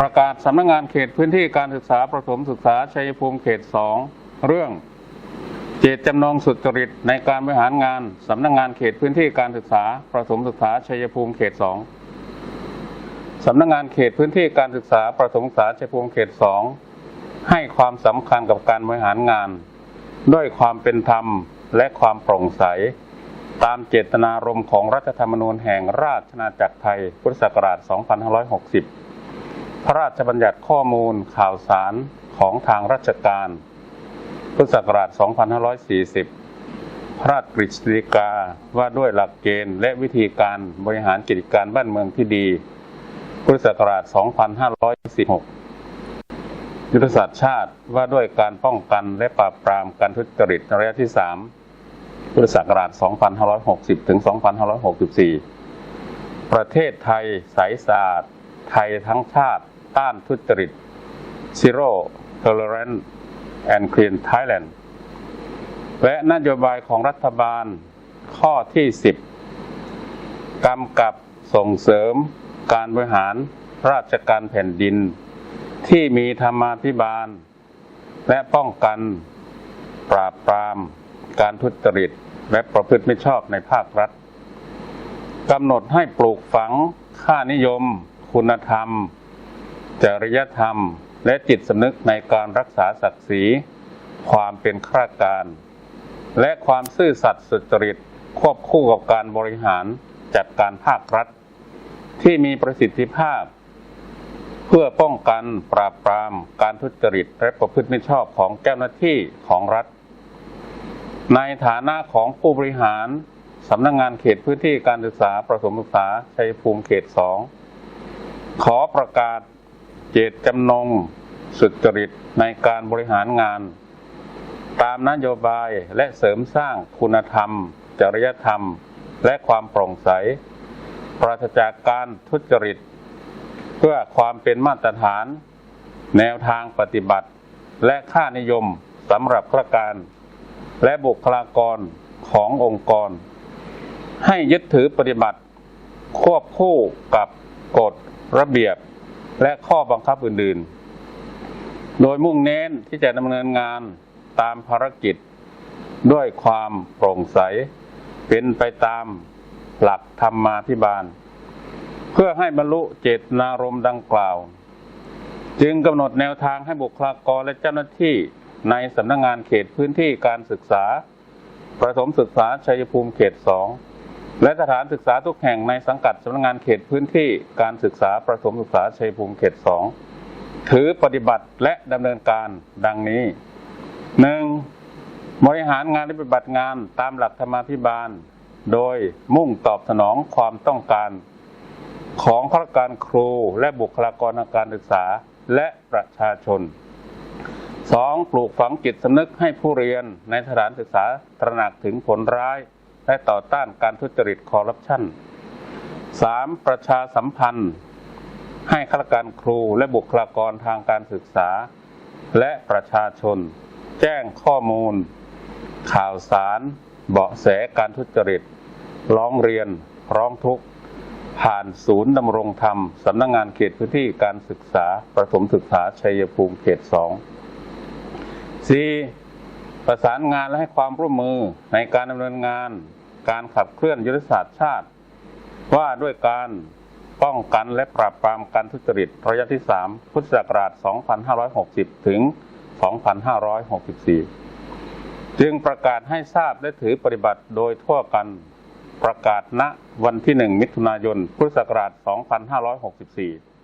ประกาศสำนักงานเขตพื้นที่การศึกษาประถมศึกษาชัยภูมิเขต 2 เรื่อง เจตจำนงสุจริตในการบริหารงานสำนักงานเขตพื้นที่การศึกษาประถมศึกษาชัยภูมิเขต 2 สำนักงานเขตพื้นที่การศึกษาประถมศึกษาชัยภูมิเขต 2 ให้ความสำคัญกับการบริหารงาน ด้วยความเป็นธรรมและความโปร่งใส ตามเจตนารมณ์ของรัฐธรรมนูญแห่งราชอาณาจักรไทยพุทธศักราช 2560 พระราชบัญญัติข้อมูลข่าวสารของทางราชการ พุทธศักราช 2540 พระราชกฤษฎีกาว่าด้วยหลักเกณฑ์และวิธีการบริหารกิจการบ้านเมืองที่ดี พุทธศักราช 2546 ยุทธศาสตร์ชาติว่าด้วยการป้องกันและปราบปรามการทุจริตระยะที่ 3 พุทธศักราช 2560 ถึง 2564 ประเทศไทยใสสะอาดไทยทั้งชาติ ต้านทุจริต Zero Tolerance and Clean Thailand และนโยบายของรัฐบาลข้อที่ 10 กำกับส่งเสริมการบริหารราชการแผ่นดิน ที่มีธรรมาภิบาล และป้องกันปราบปราม การทุจริต และประพฤติไม่ชอบในภาครัฐกำหนดให้ปลูกฝังค่านิยม คุณธรรม จริยธรรม และจิตสำนึกในการรักษาศักดิ์ศรี ความเป็นข้าราชการ และความซื่อสัตย์สุจริตควบคู่กับการบริหารจัดการภาครัฐ ที่มีประสิทธิภาพ เพื่อป้องกันปราบปราม การทุจริตและประพฤติไม่ชอบของเจ้าหน้าที่ของรัฐ ในฐานะของผู้บริหารสำนักงงานเขตพื้นที่การศึกษาประถมศึกษาชัยภูมิเขต 2 ขอประกาศ เจตจำนง สุจริตในการบริหารงาน ตามนโยบายและเสริมสร้างคุณธรรม จริยธรรม และความโปร่งใส ปราศจากการทุจริต เพื่อความเป็นมาตรฐาน แนวทางปฏิบัติ และค่านิยมสำหรับข้าราชการ และบุคลากรขององค์กร ให้ยึดถือปฏิบัติ ควบคู่กับกฎระเบียบ และข้อบังคับอื่นๆ โดยมุ่งเน้นที่จะดำเนินงานตามภารกิจ ด้วยความโปร่งใส เป็นไปตามหลักธรรมาภิบาล เพื่อให้บรรลุเจตนารมณ์ดังกล่าว จึงกำหนดแนวทางให้บุคลากรและเจ้าหน้าที่ในสำนักงงานเขตพื้นที่การศึกษา ประถมศึกษาชัยภูมิเขต2 และสถานศึกษาทุกแห่งในสังกัดสำนักงานเขตพื้นที่การศึกษาประถมศึกษาชัยภูมิเขต 2 ถือปฏิบัติและดำเนินการดังนี้ 1. บริหารงานและปฏิบัติงานตามหลักธรรมาภิบาล โดยมุ่งตอบสนองความต้องการของข้าราชการครูและบุคลากรทางการศึกษาและประชาชน 2. ปลูกฝังจิตสำนึกให้ผู้เรียนในสถานศึกษาตระหนักถึงผลร้าย และต่อต้านการทุจริตคอร์รัปชัน 3. ประชาสัมพันธ์ ให้ข้าราชการครูและบุคลากรทางการศึกษา และประชาชน แจ้งข้อมูล ข่าวสาร เบาะแสการทุจริต ร้องเรียน ร้องทุกข์ ผ่านศูนย์ดำรงธรรม สำนักงงานเขตพื้นที่การศึกษา ประถมศึกษาชัยภูมิเขต 2 4. ประสานงานและให้ความร่วมมือในการดำเนินงาน การขับเคลื่อนยุทธศาสตร์ชาติ ว่าด้วยการป้องกันและปราบปรามการทุจริตระยะที่ 3 พุทธศักราช 2560 ถึง 2564 จึงประกาศให้ทราบและถือปฏิบัติโดยทั่วกันประกาศณวันที่ 1 มิถุนายน พุทธศักราช 2564